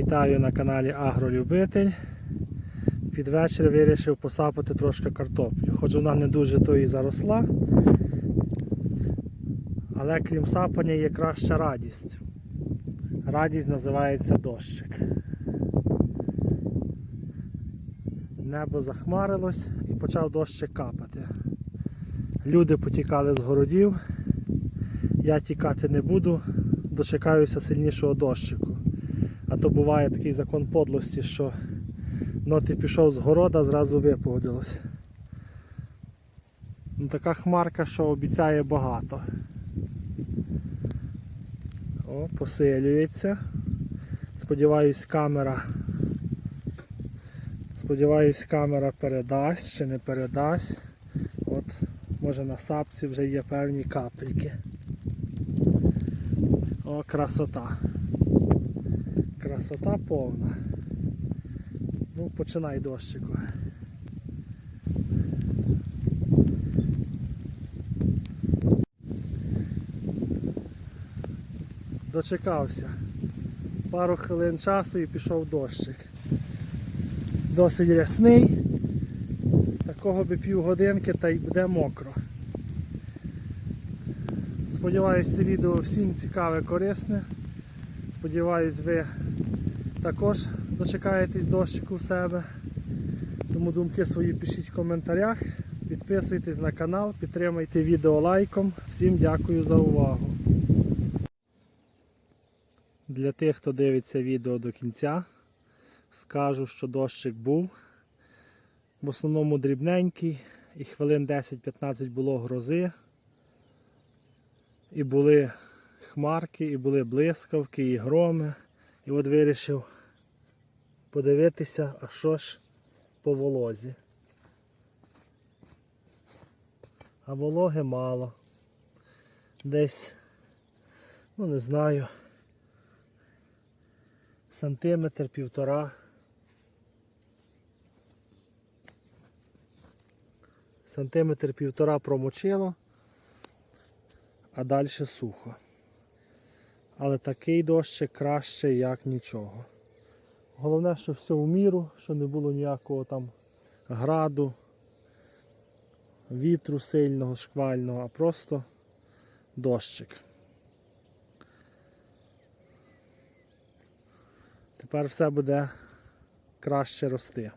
Вітаю на каналі Агролюбитель. Під вечір вирішив посапати трошки картоплю. Хоч вона не дуже то і заросла. Але крім сапання є краща радість. Радість називається дощик. Небо захмарилось і почав дощик капати. Люди потікали з городів. Я тікати не буду, дочекаюся сильнішого дощику. А то буває такий закон подлості, що ну ти пішов з города, зразу випогодилось. Ну, така хмарка, що обіцяє багато. О, посилюється. Сподіваюсь, камера. Сподіваюсь, камера передасть чи не передасть. От, може на сапці вже є певні капельки. О, красота. Красота повна. Ну, починай дощику. Дочекався. Пару хвилин часу і пішов дощик. Досить рясний. Такого би півгодинки та й буде мокро. Сподіваюсь, це відео всім цікаве, корисне. Сподіваюсь, ви також дочекаєтесь дощику в себе. Тому думки свої пишіть в коментарях. Підписуйтесь на канал, підтримайте відео лайком. Всім дякую за увагу. Для тих, хто дивиться відео до кінця, скажу, що дощик був. В основному дрібненький, і хвилин 10-15 було грози. І були хмарки, і були блискавки, і громи. І от вирішив подивитися, а що ж по волозі. А вологи мало. Десь, ну не знаю, сантиметр, півтора. Сантиметр півтора промочило а далі сухо. Але такий дощик краще, як нічого. Головне, що все в міру, що не було ніякого там граду, вітру сильного, шквального, а просто дощик. Тепер все буде краще рости.